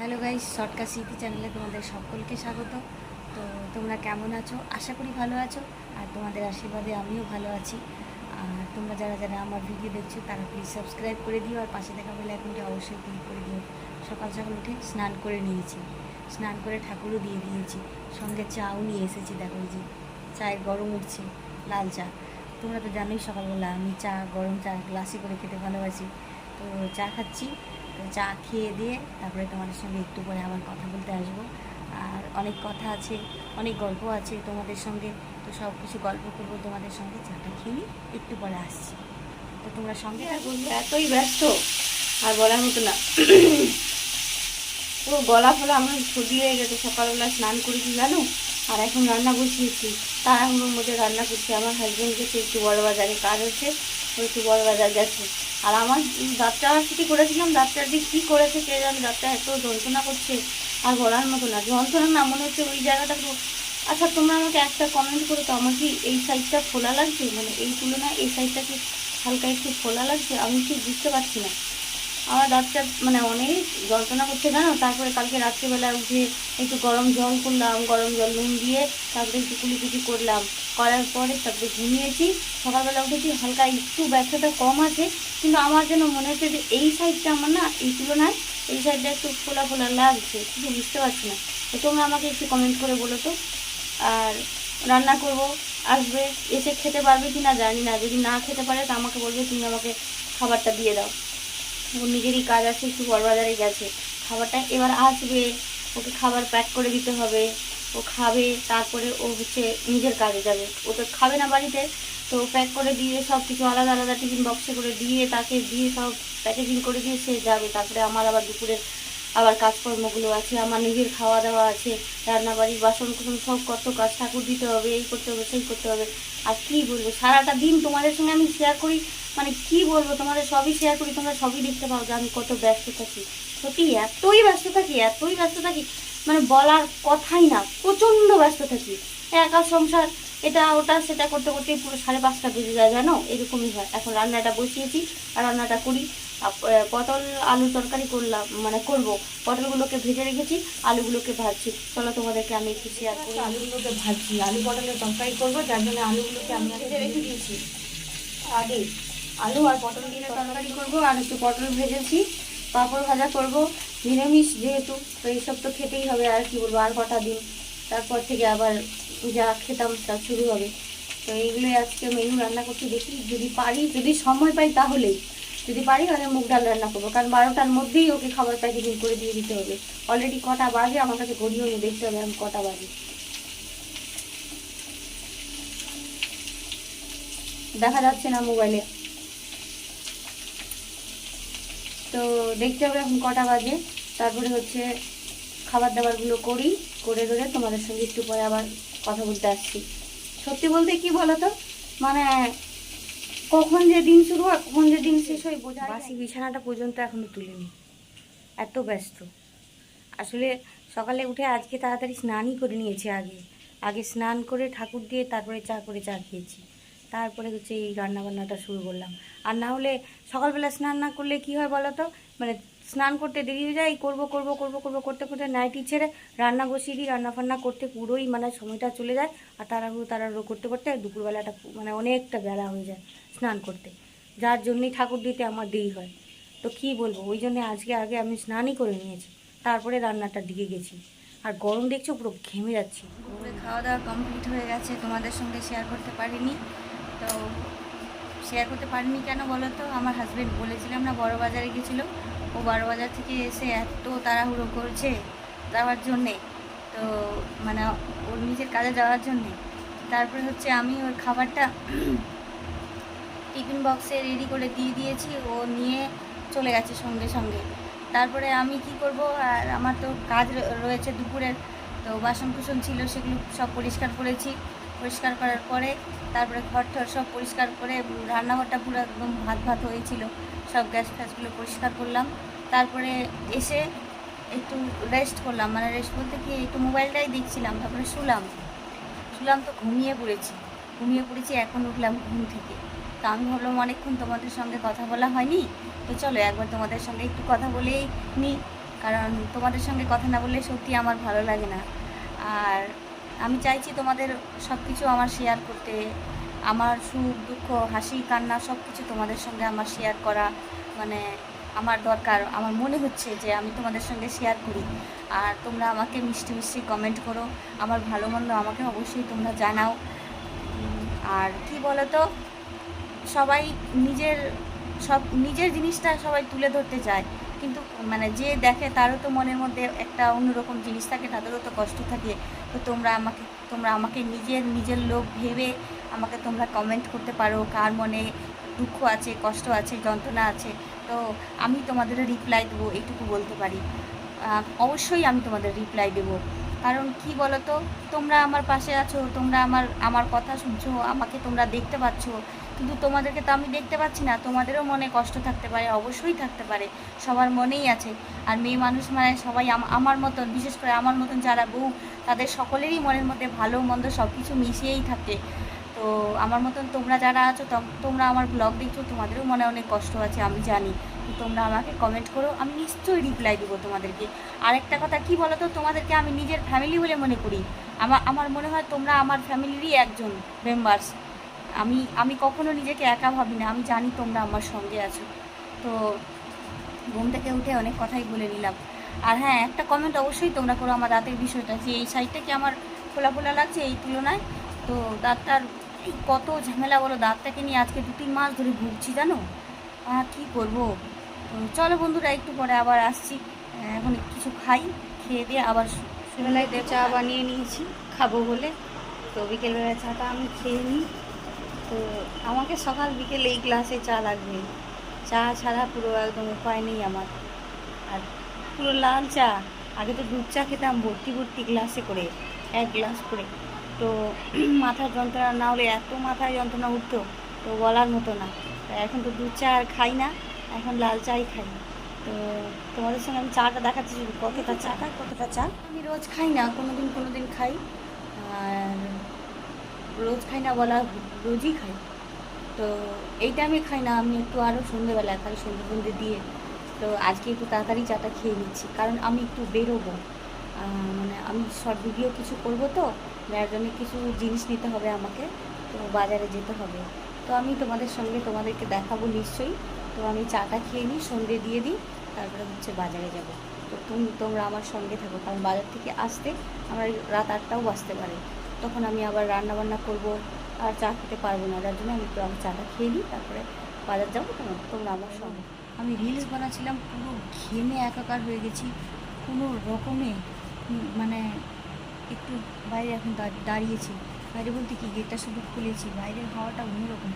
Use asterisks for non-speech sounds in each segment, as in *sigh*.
Hello guys shortcut স্মৃতি চ্যানেলে তোমাদের সকলকে স্বাগত। তো তোমরা কেমন আছো? আশা করি ভালো আছো, আর তোমাদের আশীর্বাদে আমিও ভালো আছি। আর তোমরা যারা যারা আমার ভিডিও দেখছ, তারা প্লিজ সাবস্ক্রাইব করে দিও, আর পাশে দেখা বলে এখনটি অবশ্যই ক্লিক করে দিও। সকাল সকাল উঠে স্নান করে নিয়েছি। স্নান করে ঠাকুরও দিয়ে দিয়েছি। সঙ্গে চাও নিয়ে এসেছি, দেখো যে চায়ের গরম উঠছে, লাল চা। তোমরা তো জানোই সকালবেলা আমি চা, গরম চা গ্লাসে করে খেতে ভালোবাসি। তো চা খাচ্ছি। চা খেয়ে দিয়ে তারপরে তোমাদের সঙ্গে একটু পরে আবার কথা বলতে আসব। আর অনেক কথা আছে অনেক গল্প আছে তোমাদের সঙ্গে। তো সব কিছু গল্প করব তোমাদের সঙ্গে চাটা খেয়ে একটু পরে আসছি। তো তোমরা সঙ্গে থাকো। এতই ব্যস্ত। আর বলার মতো না। পুরো গলা ফলা আমার হয়ে গেছে। সকালবেলা স্নান করেছি জানো? আর এখন রান্না বসিয়েছি। তাড়াহুড়োর মধ্যে রান্না করছি। আমার হাজব্যান্ড গেছে একটু বড় বাজারে কাজ হচ্ছে ও একটু বড় বাজার গেছে। আর আমার দাঁতটা কি করেছিলাম? দাঁতটা দিয়ে কী করেছে কে জানি? দাঁতটা এত যন্ত্রণা করছে, আর বলার মতো না। যন্ত্রণা না, মনে হচ্ছে ওই জায়গাটা আচ্ছা তোমরা আমাকে একটা কমেন্ট করো তো আমার কি এই সাইডটা ফোলা লাগছে? মানে এই তুলনায় এই সাইডটা কি হালকা একটু ফোলা লাগছে? আমি ঠিক বুঝতে পারছি না। আমার দাঁতটা মানে অনেক যন্ত্রণা করছে জানো? তারপরে কালকে রাত্রিবেলা উঠে একটু গরম জল করলাম, গরম জল নুন দিয়ে তারপরে একটু কুলিকুচি করলাম। করার পরে তারপরে ঘুমিয়েছি। সকালবেলা উঠেছি, হালকা একটু ব্যথাটা কম আছে, কিন্তু আমার যেন মনে হচ্ছে যে এই সাইডটা আমার না এই তুলনায় এই সাইডটা একটু ফোলা ফোলা লাগছে, কিছু বুঝতে পারছি না। তো তোমরা আমাকে একটু কমেন্ট করে বলো তো। আর রান্না করব, আসবে, এসে খেতে পারবে কি না জানি না, যদি না খেতে পারে তো আমাকে বলবে, তুমি আমাকে খাবারটা দিয়ে দাও। ওর নিজেরই কাজ আছে, একটু বড়বাজারে গেছে। খাবারটা এবার আসবে, ওকে খাবার প্যাক করে দিতে হবে। ও খাবে, তারপরে ও হচ্ছে নিজের কাজে যাবে। ও তো খাবে না বাড়িতে, তো প্যাক করে দিয়ে সব কিছু আলাদা আলাদা টিফিন বক্সে করে দিয়ে তাকে দিয়ে সব প্যাকেজিং করে দিয়ে সে যাবে। তারপরে আমার আবার দুপুরের আবার কাজকর্মগুলো আছে, আমার নিজের খাওয়া দাওয়া আছে, রান্নাবাড়ি বাসন কুসন সব কত কাজ ঠাকুর দিতে হবে, এই করতে হবে, সেই করতে হবে। আর কী বলব, সারাটা দিন তোমাদের সঙ্গে আমি শেয়ার করি মানে কি বলব, তোমাদের সবই শেয়ার করি, তোমরা সবই দেখতে পাও যে আমি কত ব্যস্ত থাকি। সত্যি, এতই ব্যস্ত থাকি, এতই ব্যস্ত থাকি মানে বলার কথাই না, প্রচণ্ড ব্যস্ত থাকি। একা সংসার, এটা ওটা, সেটা করতে করতে পুরো সাড়ে পাঁচটা বেজে যায়, জানো? এরকমই হয়। এখন রান্নাটা বসিয়েছি, আর রান্নাটা করি। পটল আলু তরকারি করলাম মানে করব। পটলগুলোকে ভেজে রেখেছি, আলুগুলোকে ভাজছি। চলো তোমাদেরকে আমি একটু শেয়ার করি। আলুগুলোকে ভাজছি, আলু পটলের তরকারি করব, যার জন্য আলুগুলোকে আমি ভেজে রেখে দিয়েছি। আগে। আলু আর পটল দিয়ে তরকারি করব, আর একটু পটল ভেজেছি। পাঁপড় ভাজা করব। নিরামিষ যেহেতু, তো এইসব তো খেতেই হবে, আর কি বলব, আর কটা দিন। তারপর থেকে আবার যা খেতাম তা শুরু হবে। তো এইগুলোই আজকে মেনু রান্না করতে দেখি যদি পারি, যদি সময় পাই তাহলেই। যদি পারি তাহলে মুগ ডাল রান্না করব। কারণ বারোটার মধ্যেই ওকে খাবার প্যাকেজিং করে দিয়ে দিতে হবে। অলরেডি কটা বাজে, আমার কাছে ঘড়িও নিয়ে দেখতে হবে আমি কটা বাজে। দেখা যাচ্ছে না মোবাইলে তো দেখতে হবে এখন কটা বাজে। তারপরে হচ্ছে খাবার দাবারগুলো করি, করে ধরে তোমাদের সঙ্গে একটু পরে আবার কথা বলতে আসছি। সত্যি বলতে কি বলো তো মানে কখন যে দিন শুরু হয়, কখন যে দিন শেষ হয় বোঝা বাসি বিছানাটা পর্যন্ত এখনও তুলিনি। এত ব্যস্ত। আসলে সকালে উঠে আজকে তাড়াতাড়ি স্নানই করে নিয়েছি আগে। আগে স্নান করে ঠাকুর দিয়ে তারপরে চা করে চা খেয়েছি। তারপরে হচ্ছে এই রান্না বান্নাটা শুরু করলাম। আর না হলে সকালবেলা স্নান না করলে কি হয় বলো তো মানে স্নান করতে দেরি হয়ে যায় করব করব করব করব, করতে করতে নাইটি ছেড়ে রান্না বসিয়ে দিই, রান্না ফান্না করতে পুরোই মানে সময়টা চলে যায়। আর তাড়াহুড়ো তাড়াহুড়ো করতে করতে দুপুরবেলাটা মানে অনেকটা বেলা হয়ে যায় স্নান করতে। যার জন্যই ঠাকুর দিতে আমার দেরি হয়। তো কি বলব? ওই জন্য আজকে আগে আমি স্নানই করে নিয়েছি, তারপরে রান্নাটার দিকে গেছি। আর গরম দেখছ পুরো ঘেমে যাচ্ছি। খাওয়া দাওয়া কমপ্লিট হয়ে গেছে, তোমাদের সঙ্গে শেয়ার করতে পারিনি। তো শেয়ার করতে পারিনি কেন বলো তো আমার হাজবেন্ড বলেছিলাম না বড় বাজারে গেছিল। ও বড় বাজার থেকে এসে এত তাড়াহুড়ো করছে যাওয়ার জন্যে। তো মানে ওর নিজের কাজে যাওয়ার জন্যে। তারপরে হচ্ছে আমি ওর খাবারটা টিফিন বক্সে রেডি করে দিয়ে দিয়েছি। ও নিয়ে চলে গেছে সঙ্গে সঙ্গে। তারপরে আমি কি করব? আর আমার তো কাজ রয়েছে দুপুরের। তো বাসন কুসন ছিল সেগুলো সব পরিষ্কার করেছি। পরিষ্কার করার পরে তারপরে ঘর টর সব পরিষ্কার করে রান্নাঘরটা পুরো একদম ভাত ভাত হয়েছিল। সব গ্যাস ফ্যাসগুলো পরিষ্কার করলাম। তারপরে এসে একটু রেস্ট করলাম। মানে রেস্ট বলতে কি, একটু মোবাইলটাই দেখছিলাম, তারপরে শুলাম। শুলাম তো ঘুমিয়ে পড়েছি। ঘুমিয়ে পড়েছি, এখন উঠলাম ঘুম থেকে। তো আমি ভাবলাম অনেকক্ষণ তোমাদের সঙ্গে কথা বলা হয়নি। তো চলো একবার তোমাদের সঙ্গে একটু কথা বলেই নিই কারণ তোমাদের সঙ্গে কথা না বললে সত্যি আমার ভালো লাগে না। আর আমি চাইছি তোমাদের সব কিছু আমার শেয়ার করতে, আমার সুখ, দুঃখ, হাসি, কান্না সব কিছু তোমাদের সঙ্গে আমার শেয়ার করা মানে আমার দরকার। আমার মনে হচ্ছে যে আমি তোমাদের সঙ্গে শেয়ার করি। আর তোমরা আমাকে মিষ্টি মিষ্টি কমেন্ট করো। আমার ভালো মন্দ আমাকে অবশ্যই তোমরা জানাও। আর কি বলো তো সবাই নিজের, সব নিজের জিনিসটা সবাই তুলে ধরতে চায়। কিন্তু মানে যে দেখে তারও তো মনের মধ্যে একটা অন্যরকম জিনিস থাকে, তাদেরও তো কষ্ট থাকে। তো তোমরা আমাকে তোমরা আমাকে নিজের নিজের লোক ভেবে আমাকে তোমরা কমেন্ট করতে পারো, কার মনে দুঃখ আছে, কষ্ট আছে, যন্ত্রণা আছে। তো আমি তোমাদের রিপ্লাই দেবো, এইটুকু বলতে পারি। অবশ্যই আমি তোমাদের রিপ্লাই দেবো। কারণ কি বলো তো তোমরা আমার পাশে আছো, তোমরা আমার আমার কথা শুনছো, আমাকে তোমরা দেখতে পাচ্ছ। কিন্তু তোমাদেরকে তো আমি দেখতে পাচ্ছি না। তোমাদেরও মনে কষ্ট থাকতে পারে, অবশ্যই থাকতে পারে। সবার মনেই আছে। আর মেয়ে মানুষ মানে সবাই আমার মতন, বিশেষ করে আমার মতন যারা বউ, তাদের সকলেরই মনের মধ্যে ভালো মন্দ সব কিছু মিশিয়েই থাকে। তো আমার মতন তোমরা যারা আছো তম- তোমরা আমার ব্লগ দেখছ, তোমাদেরও মনে অনেক কষ্ট আছে, আমি জানি। তো তোমরা আমাকে কমেন্ট করো, আমি নিশ্চয়ই রিপ্লাই দেবো তোমাদেরকে। আরেকটা কথা, কি বলো তো তোমাদেরকে আমি নিজের ফ্যামিলি বলে মনে করি। আমার আমার মনে হয় তোমরা আমার ফ্যামিলিরই একজন মেম্বার্স আমি আমি কখনো নিজেকে একা ভাবি না আমি জানি তোমরা আমার সঙ্গে আছো। তো ঘুম থেকে উঠে অনেক কথাই বলে নিলাম। আর হ্যাঁ একটা কমেন্ট অবশ্যই তোমরা করো আমার দাঁতের বিষয়টা যে এই সাইডটা কি আমার ফোলা ফোলা লাগছে এই তুলনায়? তো দাঁতটার এই কত ঝামেলা বলো দাঁতটাকে নিয়ে আজকে দু তিন মাস ধরে ভুগছি জানো? আর কী করব? তো চলো বন্ধুরা একটু পরে আবার আসছি। এখন কিছু খাই খেয়ে দিয়ে আবার চা বানিয়ে নিয়েছি খাব বলে। তো বিকেলবেলা চাটা আমি খেয়ে নিই। তো আমাকে সকাল বিকেল এই গ্লাসে চা লাগবে। চা ছাড়া পুরো একদম উপায় নেই আমার। আর পুরো লাল চা। আগে তো দুধ চা খেতাম ভর্তি ভর্তি গ্লাসে করে এক গ্লাস করে। তো *clears throat* মাথার যন্ত্রণা না হলে এত মাথায় যন্ত্রণা উঠতো তো বলার মতো না। এখন তো দুধ চা আর খাই না এখন লাল চাই খাই। তো তোমাদের সঙ্গে আমি চাটা দেখাচ্ছি কতটা চাটা কতটা চা? আমি রোজ খাই না কোনো দিন কোনো দিন খাই। আর রোজ খাই না, বলা রোজই খাই। তো এইটা আমি খাই না, আমি একটু আরও সন্ধেবেলা খাই সন্ধে সন্ধে দিয়ে, তো আজকে একটু তাড়াতাড়ি চাটা খেয়ে নিচ্ছি। কারণ আমি একটু বেরোবো। মানে আমি শর্ট ভিডিও কিছু করব তো, যার জন্য কিছু জিনিস নিতে হবে আমাকে, তো বাজারে যেতে হবে। তো আমি তোমাদের সঙ্গে তোমাদেরকে দেখাবো নিশ্চয়ই। তো আমি চাটা খেয়ে নিই, সন্ধে দিয়ে দিই, তারপরে হচ্ছে বাজারে যাব। তো তুমি, তোমরা আমার সঙ্গে থাকো, কারণ বাজার থেকে আসতে আমার রাত আটটাও বাজতে পারে। তখন আমি আবার রান্না বান্না করব আর চা খেতে পারব না। যার জন্য আমি একটু আমি চাটা খেয়ে নিই, তারপরে বাজার যাব তোমরা তোমরা আমার সঙ্গে। আমি রিলস বানাচ্ছিলাম, পুরো ঘেমে একাকার হয়ে গেছি। কোনো রকমে মানে একটু বাইরে এখন দাঁড়িয়েছি। বাইরে বলতে কি গেটটা শুধু খুলেছি, বাইরের হাওয়াটা অন্যরকম।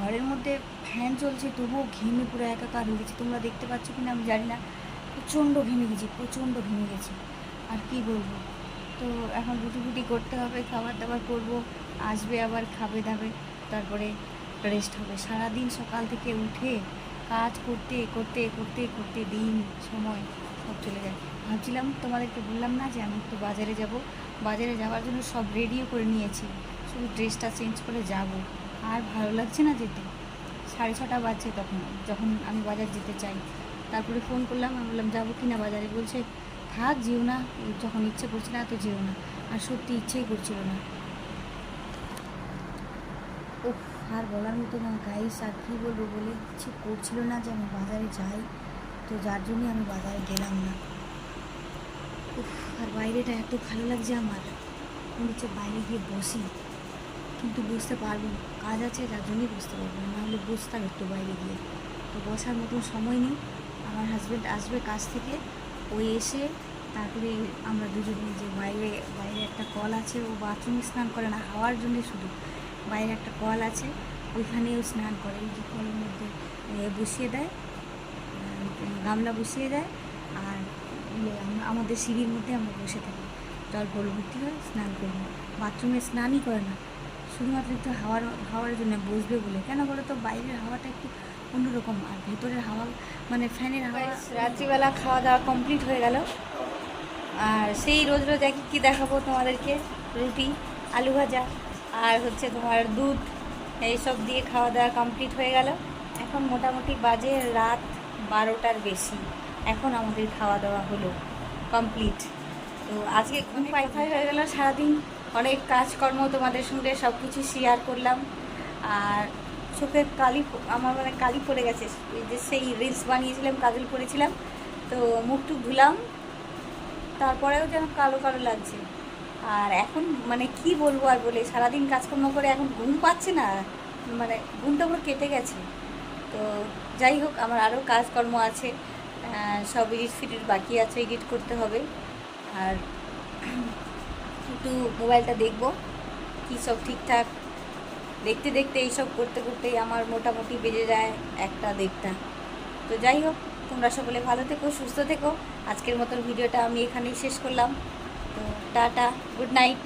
ঘরের মধ্যে ফ্যান চলছে, তবুও ঘেমে পুরো একাকার হয়ে গেছি। তোমরা দেখতে পাচ্ছ কি না আমি জানি না। প্রচণ্ড ঘেমে গেছি, প্রচণ্ড ঘেমে গেছি। আর কি বলব? তো এখন রুটি করতে হবে খাবার দাবার করব, আসবে আবার, খাবে দাবে, তারপরে রেস্ট হবে। সারাদিন সকাল থেকে উঠে কাজ করতে করতে করতে করতে দিন, সময় সব চলে যায়। ভাবছিলাম তোমাদেরকে বললাম না যে আমি একটু বাজারে যাব। বাজারে যাওয়ার জন্য সব রেডিও করে নিয়েছি। শুধু ড্রেসটা চেঞ্জ করে যাব। আর ভালো লাগছে না যেতে? সাড়ে ছটা বাজছে তখন, যখন আমি বাজার যেতে চাই। তারপরে ফোন করলাম, আমি বললাম, যাব কি না বাজারে? বলছে থাক, যেও না। যখন ইচ্ছে করছে না তো যেও না। আর সত্যি ইচ্ছেই করছিল না। উফ, আর বলার মতো না। গাইস, আর কী বলব বলে ইচ্ছে করছিল না যে আমি বাজারে যাই। তো যার জন্যই আমি বাজারে গেলাম না। উফ, আর বাইরেটা এত ভালো লাগছে আমার। হচ্ছে বাইরে গিয়ে বসি। কিন্তু বুঝতে পারব কাজ আছে, যার জন্যই বুঝতে পারব না। নাহলে বুঝতাম একটু বাইরে গিয়ে। তো বসার মতন সময় নেই। আমার হাজব্যান্ড আসবে কাজ থেকে। ওই এসে তারপরে আমরা দুজনে যে বাইরে বাইরে একটা কল আছে, ও বাথরুমে স্নান করে না, হাওয়ার জন্য শুধু। বাইরে একটা কল আছে, ওইখানেও স্নান করে। যে কলের মধ্যে বসিয়ে দেয় গামলা বসিয়ে দেয়, আর ইয়ে আমাদের সিঁড়ির মধ্যে আমরা বসে থাকি। জল ভর্তি হয়, স্নান করব বাথরুমে স্নানই করে না। শুধুমাত্র একটু হাওয়ার হাওয়ার জন্য বসবে বলে। কেন বলো তো? বাইরের হাওয়াটা একটু অন্যরকম আর ভেতরের হাওয়া মানে ফ্যানের হাওয়া। রাত্রিবেলা খাওয়া দাওয়া কমপ্লিট হয়ে গেল। আর সেই রোজ রোজ একই কী দেখাবো তোমাদেরকে? রুটি আলু ভাজা আর হচ্ছে তোমার দুধ এইসব দিয়ে খাওয়া দাওয়া কমপ্লিট হয়ে গেল। এখন মোটামুটি বাজে রাত বারোটার বেশি। এখন আমাদের খাওয়া দাওয়া হলো কমপ্লিট তো আজকে ঘুম পাই কথাই হয়ে গেল সারাদিন। অনেক কাজকর্ম তোমাদের সঙ্গে সব কিছু শেয়ার করলাম। আর চোখের কালি আমার মানে কালি পড়ে গেছে। যে সেই রিলস বানিয়েছিলাম, কাজল পরেছিলাম তো মুখটুক ধুলাম, তারপরেও যেন কালো কালো লাগছে। আর এখন মানে কি বলব আর বলে, সারাদিন কাজকর্ম করে এখন ঘুম পাচ্ছে না মানে ঘুমটা পুরো কেটে গেছে। তো যাই হোক, আমার আরও কাজকর্ম আছে সব এডিট ফিডিট বাকি আছে এডিট করতে হবে। আর *clears throat* একটু মোবাইলটা দেখব, কী সব ঠিকঠাক। দেখতে দেখতে এইসব করতে করতেই আমার মোটামুটি বেজে যায় একটা দেড়টা। তো যাই হোক, তোমরা সকলে ভালো থেকো, সুস্থ থেকো। আজকের মতন ভিডিওটা আমি এখানেই শেষ করলাম। তো টাটা, গুড নাইট।